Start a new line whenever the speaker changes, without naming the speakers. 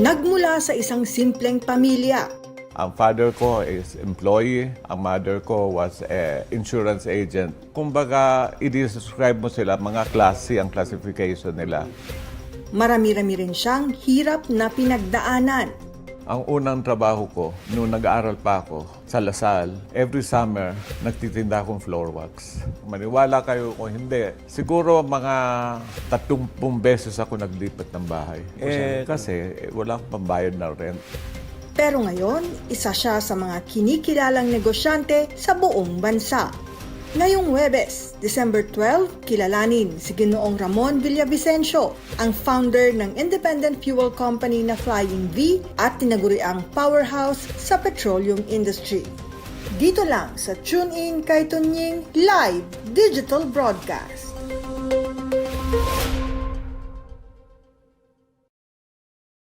Nagmula sa isang simpleng pamilya,
Ang father ko is employee, ang mother ko was a insurance agent. Kumbaga, i-describe mo sila, mga klase ang classification nila.
marami-rami rin siyang hirap na pinagdaanan.
Ang unang trabaho ko, nung nag-aaral pa ako sa Lasal, every summer, nagtitinda akong floor wax. Maniwala kayo kung hindi, siguro mga tatumpung beses ako naglipat ng bahay. Eh, kasi eh, wala akong pambayad na rent.
Pero ngayon, isa siya sa mga kinikilalang negosyante sa buong bansa. Ngayong Webes, December 12, kilalanin si Ginoong Ramon Villavicencio, ang founder ng independent fuel company na Flying V at tinaguriang powerhouse sa petroleum industry. Dito lang sa TuneIn kay Tunying Live Digital Broadcast.